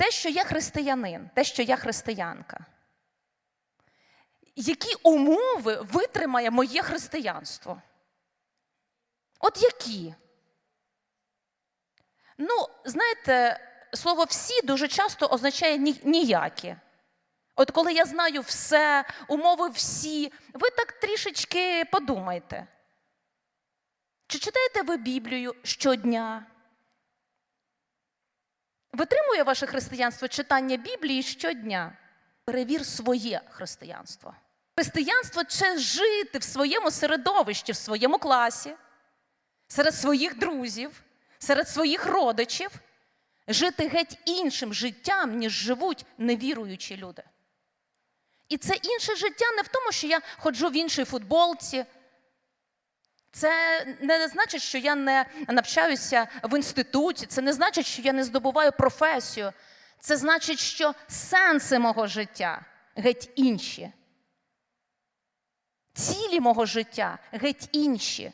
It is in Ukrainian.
те, що я християнин, те, що я християнка. Які умови витримає моє християнство? От які? Ну, знаєте, слово всі дуже часто означає ні- ніякі. От коли я знаю все, умови всі, ви так трішечки подумайте. Чи читаєте ви Біблію щодня? Витримує ваше християнство читання Біблії щодня? Перевір своє християнство. Християнство це жити в своєму середовищі, в своєму класі, серед своїх друзів, серед своїх родичів, жити геть іншим життям, ніж живуть невіруючі люди. І це інше життя не в тому, що я ходжу в іншій футболці. Це не значить, що я не навчаюся в інституті, це не значить, що я не здобуваю професію. Це значить, що сенси мого життя геть інші. Цілі мого життя геть інші.